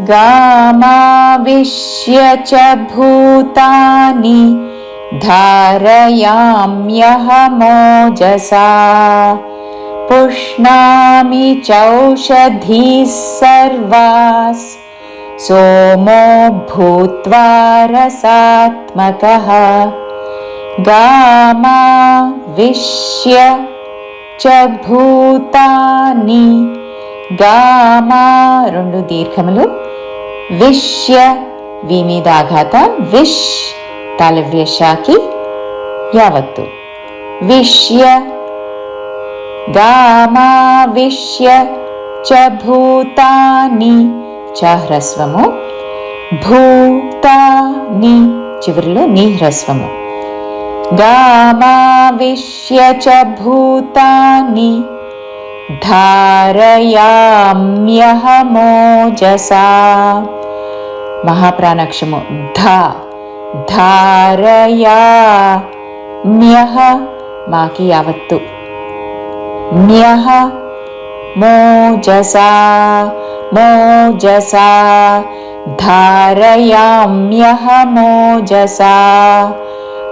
गामाविश्य च भूतानि धारयाम्यहमोजसा। पुष्णामि चौषधीः सर्वास्। सोमो भूत्वा रसात्मकः। गा मा च भूतानि। गामा रुण्डु दीर्घमुल। విష్య వి మీద ఆఘాత విష్ తాళవ్యశాకి యావత్తు. విష్య గామావిష్య చ భూతాని చ హ్రస్వము. భూతాని చివరిలో నీ హ్రస్వము. గామావిష్య చ భూతాని धारया यह मो ज महाप्राणक्षमुरयावत्तु ण्यः मोजसा मो जसा धारयाम्यह मोजसा।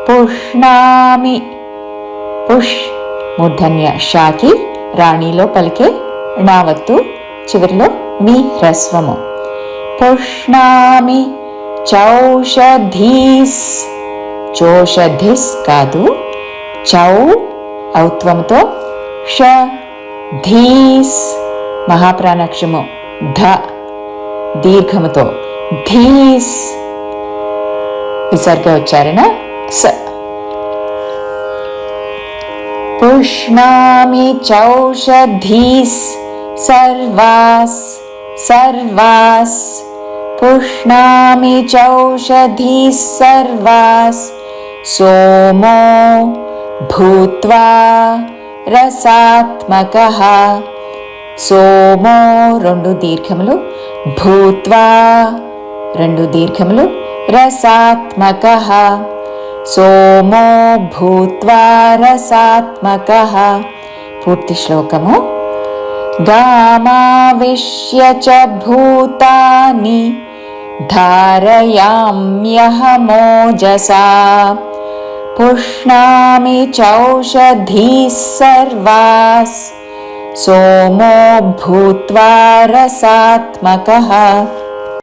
पुष्णामि पुष् मूर्धन्य शाकि। రాణిలో పలికే ణావత్తు చివరిలో మీ హ్రస్వము. పుష్ణామి చౌషధీస్. చోషధిస్ కాదు చౌ ఔత్వముతో ష ధీస్ మహాప్రాణాక్షము ధ దీర్ఘముతో ధీస్. విసర్గ ఉచ్చారణ స. पुष्णामि चौषधीस् सर्वास् सर्वास् पुष्णामि चौषधीः सर्वास् सोमो भूत्वा रसात्मकः సోమో రెండు దీర్ఘములు భూత్వా రెండు దీర్ఘములు రసాత్మక सोमो भूत्वा रसात्मकः। पूर्तिश्लोकमु। गामाविश्य च भूतानि धारयाम्यहमोजसा। पुष्णामि चौषधीः सर्वास्। सोमो भूत्वा रसात्मकः